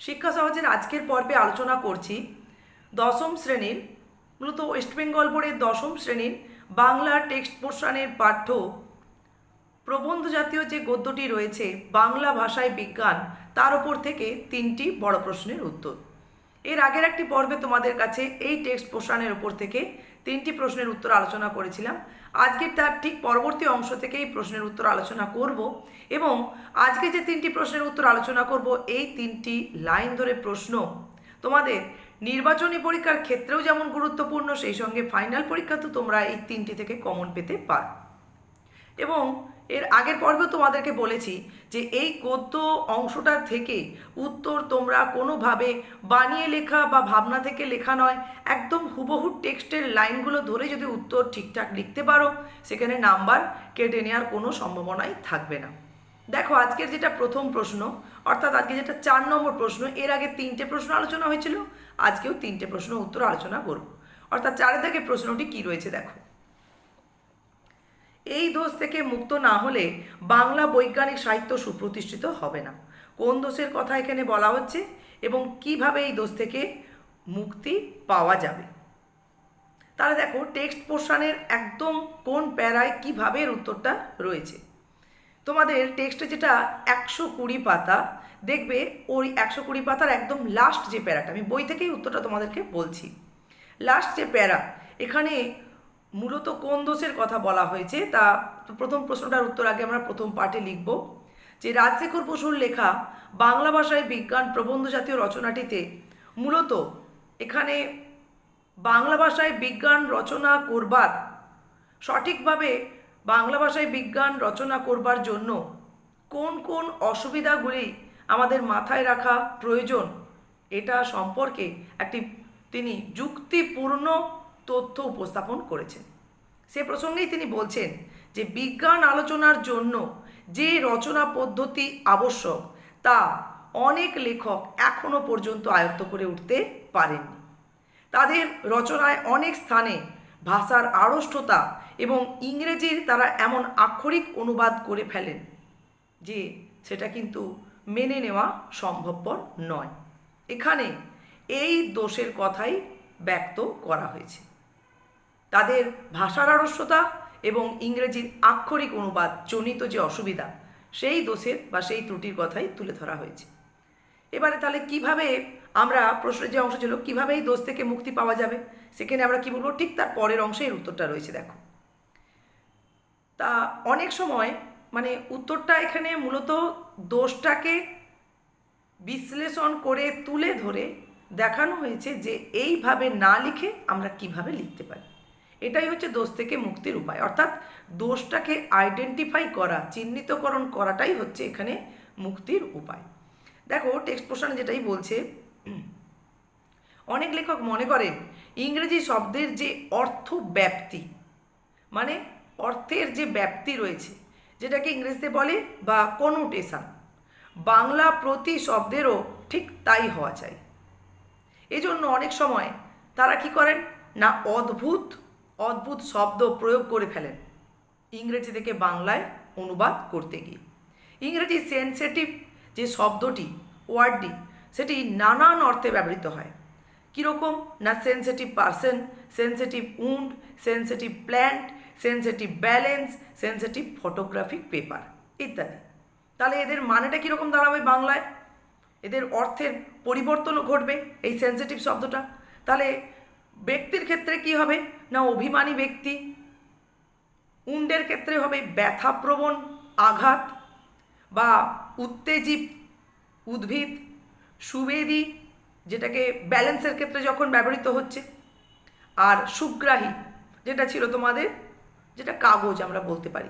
শিক্ষা সহজের আজকের পর্বে আলোচনা করছি দশম শ্রেণির, মূলত ওয়েস্ট বেঙ্গল বোর্ডের দশম শ্রেণির বাংলা টেক্সট পোর্শনের পাঠ্য প্রবন্ধ জাতীয় যে গদ্যটি রয়েছে বাংলা ভাষায় বিজ্ঞান, তার উপর থেকে তিনটি বড় প্রশ্নের উত্তর। এর আগের একটি পর্বে তোমাদের কাছে এই টেক্সট পোর্শনের উপর থেকে তিনটি প্রশ্নের উত্তর আলোচনা করেছিলাম। আজকের তার ঠিক পরবর্তী অংশ থেকে এই প্রশ্নের উত্তর আলোচনা করব এবং আজকে যে তিনটি প্রশ্নের উত্তর আলোচনা করব, এই তিনটি লাইন ধরে প্রশ্ন। তোমাদের নির্বাচনী পরীক্ষার ক্ষেত্রেও যেমন গুরুত্বপূর্ণ, সেই সঙ্গে ফাইনাল পরীক্ষা তো তোমরা এই তিনটি থেকে কমন পেতে পার। এবং এর আগের পর্বে তোমাদেরকে বলেছি যে এই গদ্য অংশটা থেকে উত্তর তোমরা কোনোভাবে বানিয়ে লেখা বা ভাবনা থেকে লেখা নয়, একদম হুবহু টেক্সটের লাইনগুলো ধরে যদি উত্তর ঠিকঠাক লিখতে পারো, সেখানে নাম্বার কেটে নেওয়ার কোনো সম্ভাবনাই থাকবে না। দেখো, আজকের যেটা প্রথম প্রশ্ন, অর্থাৎ আজকে যেটা চার নম্বর প্রশ্ন, এর আগে তিনটে প্রশ্ন আলোচনা হয়েছিল, আজকেও তিনটে প্রশ্ন উত্তর আলোচনা করব। অর্থাৎ চারের থেকে প্রশ্নটি কি রয়েছে দেখো। এই দোষ থেকে মুক্ত না হলে বাংলা বৈজ্ঞানিক সাহিত্য সুপ্রতিষ্ঠিত হবে না। কোন দোষের কথা এখানে বলা হচ্ছে এবং কীভাবে এই দোষ থেকে মুক্তি পাওয়া যাবে? তাহলে দেখো, টেক্সট পোর্শনের একদম কোন প্যারায় কীভাবে এর উত্তরটা রয়েছে। তোমাদের টেক্সটে যেটা একশো কুড়ি পাতা, দেখবে ওই একশো কুড়ি পাতার একদম লাস্ট যে প্যারাটা, আমি বই থেকেই উত্তরটা তোমাদেরকে বলছি। লাস্ট যে প্যারা, এখানে মূলত কোন দোষের কথা বলা হয়েছে তা প্রথম প্রশ্নটার উত্তর আগে আমরা প্রথম পাঠে লিখব। যে রাজশেখর বসুর লেখা বাংলা ভাষায় বিজ্ঞান প্রবন্ধ জাতীয় রচনাটিতে মূলত এখানে বাংলা ভাষায় বিজ্ঞান রচনা করবার, সঠিকভাবে বাংলা ভাষায় বিজ্ঞান রচনা করবার জন্য কোন কোন অসুবিধাগুলি আমাদের মাথায় রাখা প্রয়োজন, এটা সম্পর্কে একটি তিনি যুক্তিপূর্ণ তথ্য উপস্থাপন করেছেন। সে প্রসঙ্গেই তিনি বলছেন যে বিজ্ঞান আলোচনার জন্য যে রচনা পদ্ধতি আবশ্যক, তা অনেক লেখক এখনও পর্যন্ত আয়ত্ত করে উঠতে পারেননি। তাদের রচনায় অনেক স্থানে ভাষার আড়ষ্টতা এবং ইংরেজির তারা এমন আক্ষরিক অনুবাদ করে ফেলেন যে সেটা কিন্তু মেনে নেওয়া সম্ভবপর নয়। এখানে এই দোষের কথাই ব্যক্ত করা হয়েছে। তাদের ভাষার আড়ষ্টতা এবং ইংরেজির আক্ষরিক অনুবাদ জনিত যে অসুবিধা, সেই দোষের বা সেই ত্রুটির কথাই তুলে ধরা হয়েছে। এবারে তাহলে কীভাবে আমরা প্রশ্নের যে অংশ ছিল, কীভাবে এই দোষ থেকে মুক্তি পাওয়া যাবে? সেখানে আমরা কি বলব? ঠিক তার পরের অংশে এর উত্তরটা রয়েছে, দেখো। তা অনেক সময় মানে উত্তরটা এখানে মূলত দোষটাকে বিশ্লেষণ করে তুলে ধরে দেখানো হয়েছে যে এইভাবে না লিখে আমরা কীভাবে লিখতে পারি। এটাই হচ্ছে দোষ থেকে মুক্তির উপায়। অর্থাৎ দোষটাকে আইডেন্টিফাই করা, চিহ্নিতকরণ করাটাই হচ্ছে এখানে মুক্তির উপায়। দেখো টেক্সট পোর্শনে যেটাই বলছে, অনেক লেখক মনে করেন ইংরেজি শব্দের যে অর্থ ব্যাপ্তি মানে অর্থের যে ব্যাপ্তি রয়েছে, যেটাকে ইংরেজিতে বলে বা কনোটেশন বাংলা প্রতি শব্দেরও ঠিক তাই হওয়া চাই। এজন্য অনেক সময় তারা কি করেন? না, অদ্ভুত অদ্ভুত শব্দ প্রয়োগ করে ফেলেন। ইংরেজি থেকে বাংলায় অনুবাদ করতে গিয়ে। ইংরেজি সেন্সিটিভ যে শব্দটি ওয়ার্ডটি সেটি নানান অর্থে ব্যবহৃত হয়। কীরকম? না sensitive person sensitive wound sensitive plant sensitive balance sensitive photographic paper ইত্যাদি। তাহলে এদের মানেটা কীরকম দাঁড়াবে বাংলায়? এদের অর্থের পরিবর্তনও ঘটবে এই সেন্সিটিভ শব্দটা। তাহলে ব্যক্তির ক্ষেত্রে কি হবে? না অভিমানী ব্যক্তি? উন্ডের ক্ষেত্রে হবে ব্যথাপ্রবণ, আঘাত বা উত্তেজিত, উদ্ভিদ, সুবেদী, যেটাকে ব্যালেন্সের ক্ষেত্রে যখন ব্যবহৃত হচ্ছে। আর সুগ্রাহী, যেটা ছিল তোমাদের, যেটা কাগজ আমরা বলতে পারি।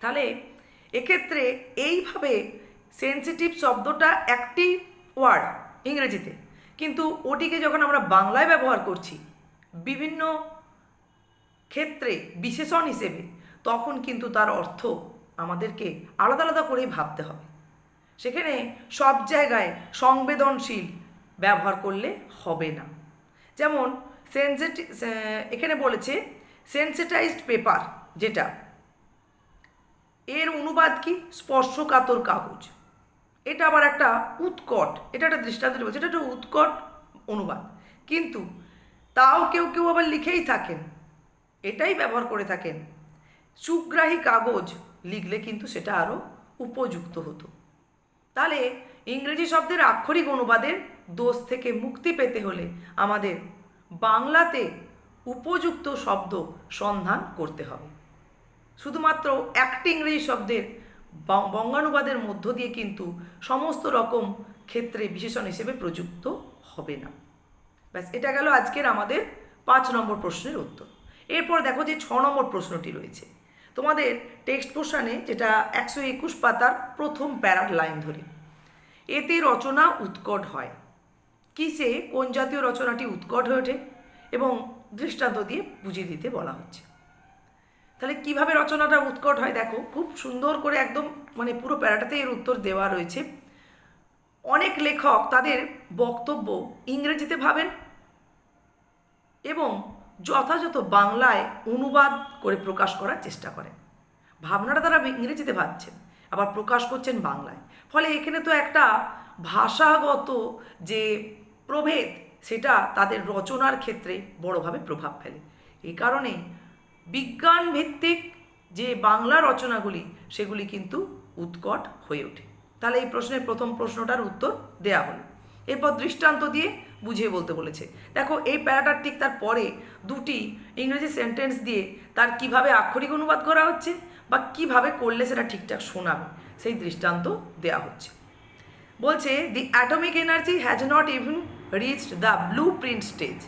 তাহলে এক্ষেত্রে এইভাবে সেন্সিটিভ শব্দটা একটি ওয়ার্ড ইংরেজিতে। কিন্তু ওটিকে যখন আমরা বাংলায় ব্যবহার করছি, বিভিন্ন ক্ষেত্রে, বিশেষণ হিসেবে, তখন কিন্তু তার অর্থ আমাদেরকে আলাদা আলাদা করেই ভাবতে হবে। সেখানে সব জায়গায় সংবেদনশীল ব্যবহার করলে হবে না। যেমন সেন্সিটি এখানে বলেছে সেন্সিটাইজড পেপার যেটা, এর অনুবাদ কি? স্পর্শকাতর কাগজ। এটা আবার একটা উৎকট, এটা একটা দৃষ্টান্ত বলছে এটা একটা উৎকট অনুবাদ। কিন্তু তাও কেউ কেউ আবার লিখেই থাকেন, এটাই ব্যবহার করে থাকেন। সুগ্রাহী কাগজ লিখলে কিন্তু সেটা আরও উপযুক্ত হতো। তাহলে ইংরেজি শব্দের আক্ষরিক অনুবাদের দোষ থেকে মুক্তি পেতে হলে আমাদের বাংলাতে উপযুক্ত শব্দ সন্ধান করতে হবে। শুধুমাত্র একটি ইংরেজি শব্দের বঙ্গানুবাদের মধ্য দিয়ে কিন্তু সমস্ত রকম ক্ষেত্রে বিশেষণ হিসেবে প্রযুক্ত হবে না। ব্যাস, এটা গেল আজকের আমাদের পাঁচ নম্বর প্রশ্নের উত্তর। এরপর দেখো যে ছ নম্বর প্রশ্নটি রয়েছে। তোমাদের টেক্সট পোর্শনে যেটা একশো একুশ পাতার প্রথম প্যারার লাইন ধরে, এতে রচনা উৎকট হয়। কিসে কোন জাতীয় রচনাটি উৎকট হয়ে ওঠে এবং দৃষ্টান্ত দিয়ে বুঝিয়ে দিতে বলা হচ্ছে। তাহলে কীভাবে রচনাটা উৎকট হয় দেখো, খুব সুন্দর করে একদম মানে পুরো প্যারাটাতে এর উত্তর দেওয়া রয়েছে। অনেক লেখক তাদের বক্তব্য ইংরেজিতে ভাবেন এবং যথাযথ বাংলায় অনুবাদ করে প্রকাশ করার চেষ্টা করেন। ভাবনাটা তারা ইংরেজিতে ভাবছেন, আবার প্রকাশ করছেন বাংলায়। ফলে এখানে তো একটা ভাষাগত যে প্রভেদ, সেটা তাদের রচনার ক্ষেত্রে বড়োভাবে প্রভাব ফেলে। এই কারণে বিজ্ঞান ভিত্তিক যে বাংলা রচনাগুলি, সেগুলি কিন্তু উৎকট হয়ে ওঠে। তাহলে এই প্রশ্নের প্রথম প্রশ্নটার উত্তর দেয়া হলো। এরপর দৃষ্টান্ত দিয়ে বুঝিয়ে বলতে বলেছে। দেখো, এই প্যারাটার ঠিক তার পরে দুটি ইংরেজি সেন্টেন্স দিয়ে তার কীভাবে আক্ষরিক অনুবাদ করা হচ্ছে বা কীভাবে করলে সেটা ঠিকঠাক শোনাবে, সেই দৃষ্টান্ত দেয়া হচ্ছে। বলছে the atomic energy has not even reached the blueprint stage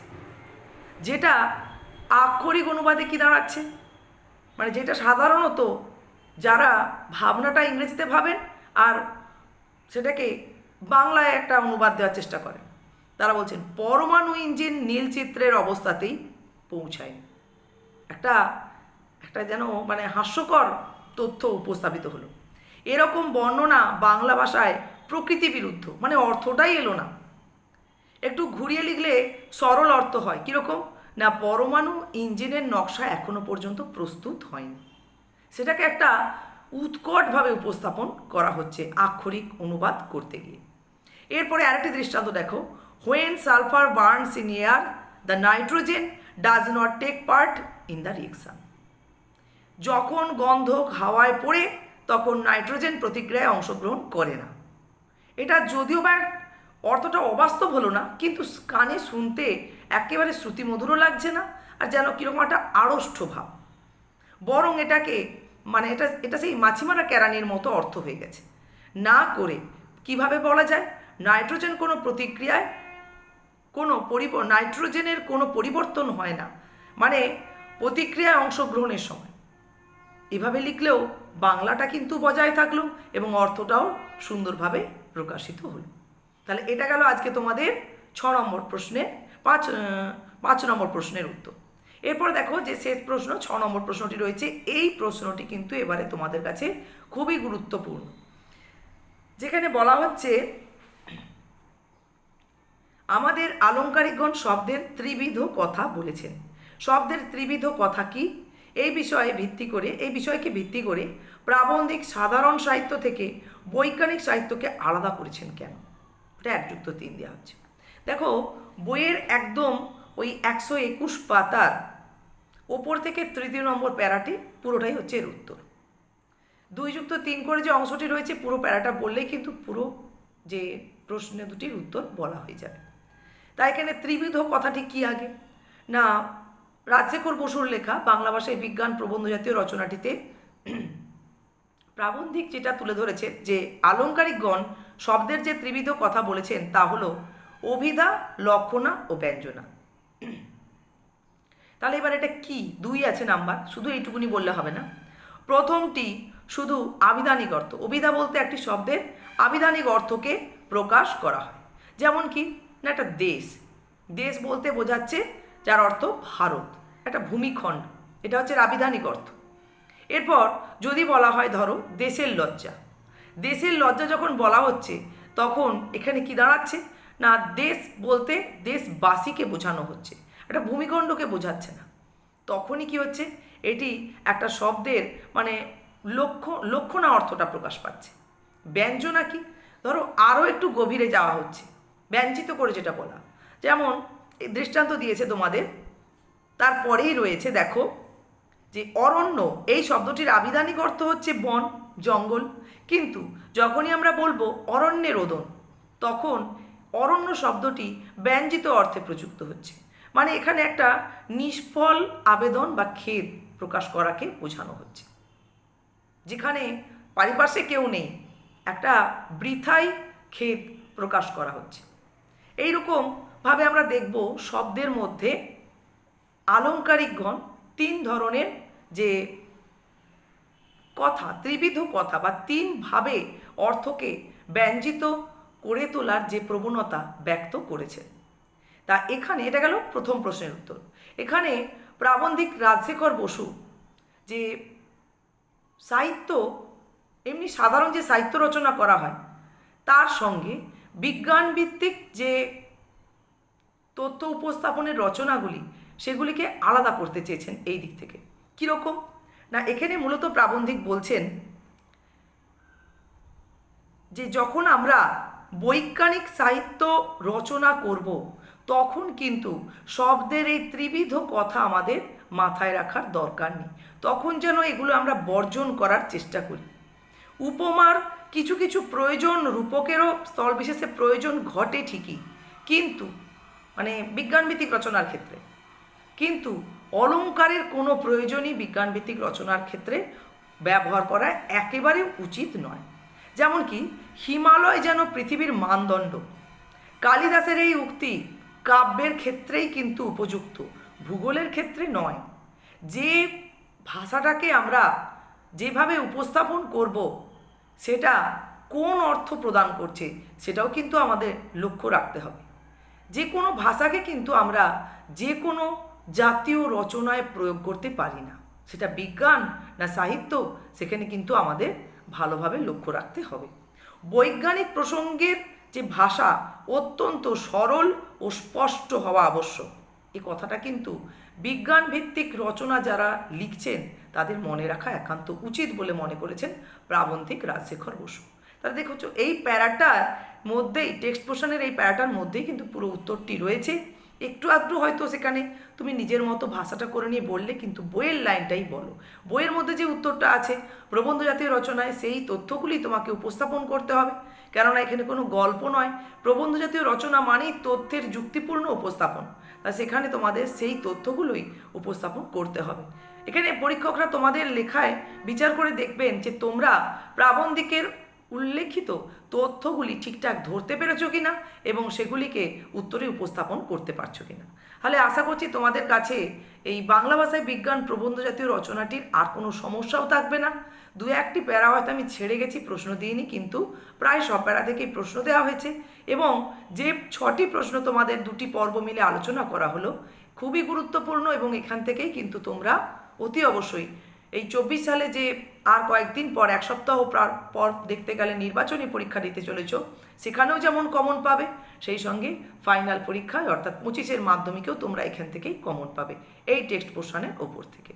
যেটা আক্ষরিক অনুবাদে কি দাঁড়াচ্ছে? মানে যেটা সাধারণত যারা ভাবনাটা ইংরেজিতে ভাবেন আর সেটাকে বাংলায় একটা অনুবাদ দেওয়ার চেষ্টা করেন, তারা বলছেন, পরমাণু ইঞ্জিন নীল চিত্রের অবস্থাতেই পৌঁছায়। একটা একটা যেন মানে হাস্যকর তথ্য উপস্থাপিত হলো। এরকম বর্ণনা বাংলা ভাষায় প্রকৃতি বিরুদ্ধ মানে অর্থটাই এলো না। একটু ঘুরিয়ে লিখলে সরল অর্থ হয়, কীরকম? না পরমাণু ইঞ্জিনের নকশা এখনও পর্যন্ত প্রস্তুত হয়নি। সেটাকে একটা উৎকটভাবে উপস্থাপন করা হচ্ছে আক্ষরিক অনুবাদ করতে গিয়ে। এরপরে আরেকটি দৃষ্টান্ত দেখো। When sulphur burns in air the nitrogen does not take part in the reaction যখন গন্ধক হাওয়ায় পড়ে, তখন নাইট্রোজেন প্রতিক্রিয়ায় অংশগ্রহণ করে না। এটা যদিও বা অর্থটা অবাস্তব হলো না, কিন্তু কানে শুনতে একেবারে শ্রুতিমধুরও লাগছে না, আর যেন কীরকম একটা আড়ষ্ট ভাব। বরং এটাকে মানে এটা এটা সেই মাছিমারা কেরানির মতো অর্থ হয়ে গেছে। না করে কীভাবে বলা যায়? নাইট্রোজেন কোনো প্রতিক্রিয়ায় কোনো পরিব, নাইট্রোজেনের কোনো পরিবর্তন হয় না। মানে প্রতিক্রিয়ায় অংশগ্রহণের সময়। এভাবে লিখলেও বাংলাটা কিন্তু বজায় থাকল এবং অর্থটাও সুন্দরভাবে প্রকাশিত হলো। তাহলে এটা গেল আজকে তোমাদের ছ নম্বর প্রশ্নের পাঁচ পাঁচ নম্বর প্রশ্নের উত্তর। এরপর দেখো যে শেষ প্রশ্ন, ছ নম্বর প্রশ্নটি রয়েছে। এই প্রশ্নটি কিন্তু এবারে তোমাদের কাছে খুবই গুরুত্বপূর্ণ। যেখানে বলা হচ্ছে, আমাদের আলংকারিকগণ শব্দের ত্রিবিধ কথা বলেছেন। শব্দের ত্রিবিধ কথা কি? এই বিষয়ে ভিত্তি করে, এই বিষয়কে ভিত্তি করে প্রাবন্ধিক সাধারণ সাহিত্য থেকে বৈজ্ঞানিক সাহিত্যকে আলাদা করেছেন কেন? এটা এক যুক্ত তিন দেওয়া হচ্ছে। দেখো বইয়ের একদম ওই একশো একুশ পাতার ওপর থেকে তৃতীয় নম্বর প্যারাটি পুরোটাই হচ্ছে এর উত্তর। দুই যুক্ত তিন করে যে অংশটি রয়েছে, পুরো প্যারাটা বললেই কিন্তু পুরো যে প্রশ্ন দুটির উত্তর বলা হয়ে যাবে। তাই এখানে ত্রিবিধ কথাটি কি আগে? না, রাজশেখর বসুর লেখা বাংলা ভাষায় বিজ্ঞান প্রবন্ধ জাতীয় রচনাটিতে প্রাবন্ধিক যেটা তুলে ধরেছে যে আলংকারিকগণ শব্দের যে ত্রিবিধ কথা বলেছেন তা হলো অভিধা লক্ষণা ও ব্যঞ্জনা। তাহলে এবার এটা কি? দুই আছে নাম্বার, শুধু এইটুকুনি বললে হবে না। প্রথমটি শুধু আবিধানিক অর্থ। অভিধা বলতে একটি শব্দের আবিধানিক অর্থকে প্রকাশ করা হয়। যেমন কি? না, একটা দেশ। দেশ বলতে বোঝাচ্ছে যার অর্থ ভারত। একটা ভূমিখণ্ড। এটা হচ্ছে আবিধানিক অর্থ। এরপর যদি বলা হয়, ধরো, দেশের লজ্জা। দেশের লজ্জা যখন বলা হচ্ছে, তখন এখানে কি দাঁড়াচ্ছে? না দেশ বলতে দেশবাসীকে বোঝানো হচ্ছে, একটা ভূমিখণ্ডকে বোঝাচ্ছে না। তখনই কি হচ্ছে? এটি একটা শব্দের মানে লক্ষ্য লক্ষণা অর্থটা প্রকাশ পাচ্ছে। ব্যঞ্জনা কি ধরো আরও একটু গভীরে যাওয়া হচ্ছে, ব্যঞ্জিত করে যেটা বলা। যেমন, এই দৃষ্টান্ত দিয়েছে তোমাদের, তারপরেই রয়েছে দেখো যে অরণ্য, এই শব্দটির আবিধানিক অর্থ হচ্ছে বন, জঙ্গল। কিন্তু যখনই আমরা বলব অরণ্যের রোদন তখন অরণ্য শব্দটি ব্যঞ্জিত অর্থে প্রযুক্ত হচ্ছে। মানে এখানে একটা নিষ্ফল আবেদন বা খেদ প্রকাশ করাকে বোঝানো হচ্ছে। যেখানে পারিপার্শ্বে কেউ নেই, একটা বৃথাই খেদ প্রকাশ করা হচ্ছে। এইরকম ভাবে আমরা দেখব শব্দের মধ্যে আলংকারিকগণ তিন ধরনের যে কথা, ত্রিবিধ কথা বা তিনভাবে অর্থকে ব্যঞ্জিত করে তোলার যে প্রবণতা ব্যক্ত করেছে। তা এখানে এটা গেল প্রথম প্রশ্নের উত্তর। এখানে প্রাবন্ধিক রাজশেখর বসু যে সাহিত্য, এমনি সাধারণ যে সাহিত্য রচনা করা হয়, তার সঙ্গে বিজ্ঞান ভিত্তিক যে তথ্য উপস্থাপনের রচনাগুলি, সেগুলিকে আলাদা করতে চেয়েছেন এই দিক থেকে। কীরকম? না, এখানে মূলত প্রাবন্ধিক বলছেন যে যখন আমরা বৈজ্ঞানিক সাহিত্য রচনা করব, তখন কিন্তু শব্দের এই ত্রিবিধ কথা আমাদের মাথায় রাখার দরকার নেই। তখন যেন এগুলো আমরা বর্জন করার চেষ্টা করি। উপমার কিছু কিছু প্রয়োজন রূপকেরও স্থলবিশেষে প্রয়োজন ঘটে ঠিকই, কিন্তু মানে বিজ্ঞানভিত্তিক রচনার ক্ষেত্রে, কিন্তু অলংকারের কোনো প্রয়োজনই বিজ্ঞানভিত্তিক রচনার ক্ষেত্রে ব্যবহার করা একেবারে উচিত নয়। যেমন কি, হিমালয় যেন পৃথিবীর মানদণ্ড। কালিদাসের এই উক্তি কাব্যের ক্ষেত্রেই কিন্তু উপযুক্ত, ভূগোলের ক্ষেত্রে নয়। যে ভাষাটাকে আমরা যেভাবে উপস্থাপন করব, সেটা কোন অর্থ প্রদান করছে, সেটাও কিন্তু আমাদের লক্ষ্য রাখতে হবে। যে কোনো ভাষাকে কিন্তু আমরা যে কোনো জাতীয় রচনায় প্রয়োগ করতে পারি না। সেটা বিজ্ঞান না সাহিত্য, সেখানে কিন্তু আমাদের ভালোভাবে লক্ষ্য রাখতে হবে। বৈজ্ঞানিক প্রসঙ্গের যে ভাষা অত্যন্ত সরল ও স্পষ্ট হওয়া আবশ্যক। এই কথাটা কিন্তু বিজ্ঞান ভিত্তিক রচনা যারা লিখছেন, তাদের মনে রাখা একান্ত উচিত বলে মনে করেছেন প্রাবন্ধিক রাজশেখর বসু। তাহলে দেখছ এই প্যারাটার মধ্যেই, টেক্সট পোর্শনের এই প্যারাটার মধ্যেই কিন্তু পুরো উত্তরটি রয়েছে। একটু আধটু হয়তো সেখানে তুমি নিজের মতো ভাষাটা করে নিয়ে বললে কিন্তু বইয়ের লাইনটাই বলো। বইয়ের মধ্যে যে উত্তরটা আছে, প্রবন্ধ জাতীয় রচনায় সেই তথ্যগুলি তোমাকে উপস্থাপন করতে হবে। কেননা এখানে কোনো গল্প নয়। প্রবন্ধ জাতীয় রচনা মানেই তথ্যের যুক্তিপূর্ণ উপস্থাপন। তা সেখানে তোমাদের সেই তথ্যগুলোই উপস্থাপন করতে হবে। এখানে পরীক্ষকরা তোমাদের লেখায় বিচার করে দেখবেন যে তোমরা প্রাবন্ধিকের উল্লেখিত তথ্যগুলি ঠিকঠাক ধরতে পেরেছ কিনা এবং সেগুলিকে উত্তরে উপস্থাপন করতে পারছ কি না তাহলে আশা করছি তোমাদের কাছে এই বাংলা ভাষায় বিজ্ঞান প্রবন্ধ জাতীয় রচনাটির আর কোনো সমস্যাও থাকবে না। দু একটি প্যারা হয়তো আমি ছেড়ে গেছি, প্রশ্ন দিইনি, কিন্তু প্রায় সব প্যারা থেকেই প্রশ্ন দেওয়া হয়েছে এবং যে ছটি প্রশ্ন তোমাদের দুটি পর্ব মিলে আলোচনা করা হলো, খুবই গুরুত্বপূর্ণ এবং এখান থেকেই কিন্তু তোমরা অতি অবশ্যই এই চব্বিশ সালে যে আর কয়েকদিন পর, এক সপ্তাহ পর দেখতে গেলে নির্বাচনী পরীক্ষা দিতে চলেছ, সেখানেও যেমন কমন পাবে, সেই সঙ্গে ফাইনাল পরীক্ষায়, অর্থাৎ পঁচিশের মাধ্যমিকেও তোমরা এখান থেকেই কমন পাবে, এই টেক্সট পোর্শনের ওপর থেকে।